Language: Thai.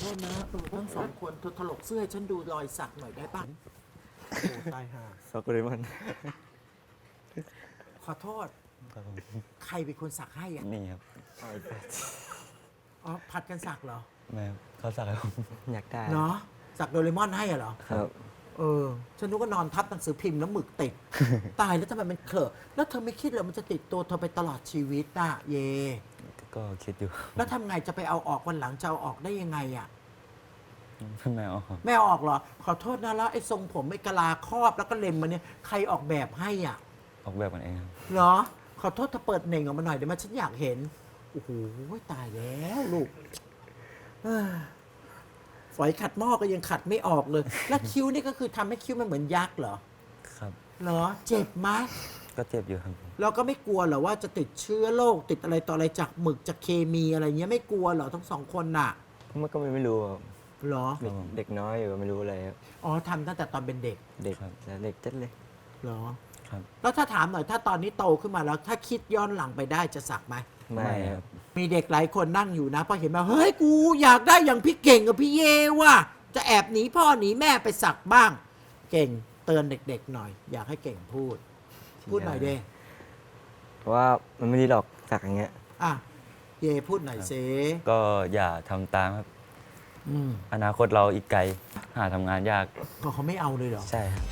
โทษนะเออทั้งสองคนเธอถลกเสื้อให้ฉันดูรอยสักหน่อยได้ปะโอ้ตายห่าซอกโกเลมอนขอโทษ ครับผมใครเป็นคนสักให้อะนี่ครับอ๋อผัดกันสักเหรอ แม่เขาสักให้ผมอยากได้เนาะสักโดเรมอนให้อะเหรอ ครับ เออ ฉันนึกว่านอนทับหนังสือพิมพ์แล้วหมึกติด ตายแล้วทำไมมันเคลอะแล้วเธอไม่คิดเหรอมันจะติดตัวเธอไปตลอดชีวิตน่ะเย ก็คิดอยู่ แล้วทำไงจะไปเอาออกวันหลังจะเอาออกได้ยังไงอะ ไม่เอาครับไม่เอาออกเหรอ ขอโทษนะแล้วไอ้ทรงผมไอ้กะลาครอบแล้วก็เล็มมาเนี่ยใครออกแบบให้อะ ออกแบบกันเองครับเหรอ ขอโทษเธอเปิดเหน่งออกมาหน่อยเดี๋ยวมาฉันอยากเห็น โอ้โหตายแล้วลูกเอ้อฝอยขัดหม้อก็ยังขัดไม่ออกเลย แล้วคิ้วนี่ก็คือทำให้คิ้วมันเหมือนยักษ์เหรอ ครับ เหรอ เจ็บไหม ก็เจ็บอยู่ครับ เราก็ไม่กลัวเหรอว่าจะติดเชื้อโรคติดอะไรต่ออะไรจากหมึกจากเคมีอะไรเงี้ยไม่กลัวเหรอทั้งสองคนน่ะมันก็ไม่รู้ครับเหรอเด็กเด็กน้อยอยู่ไม่รู้อะไรครับอ๋อทำตั้งแต่ตอนเป็นเด็กเด็กครับแต่เด็กจัดเลยเหรอครับ แล้วถ้าถามหน่อยถ้าตอนนี้โตขึ้นมาแล้ว ถ้าคิดย้อนหลังไปได้จะสักไหมไม่ครับมีเด็กหลายคนนั่งอยู่นะพอเห็นมาเฮ้ยกูอยากได้อย่างพี่เก่งกับพี่เยว่ะจะแอบหนีพ่อหนีแม่ไปสักบ้าง เก่งเตือนเด็กๆหน่อย อยากให้เก่งพูด พูดหน่อยเด้เพราะว่ามันไม่ดีหรอกสักอย่างเงี้ย อะเยพูดหน่อยเซก็อย่าทำตามครับ อืมอนาคตเราอีกไกล หาทำงานยาก ก็เขาไม่เอาเลยเหรอ ใช่ครับ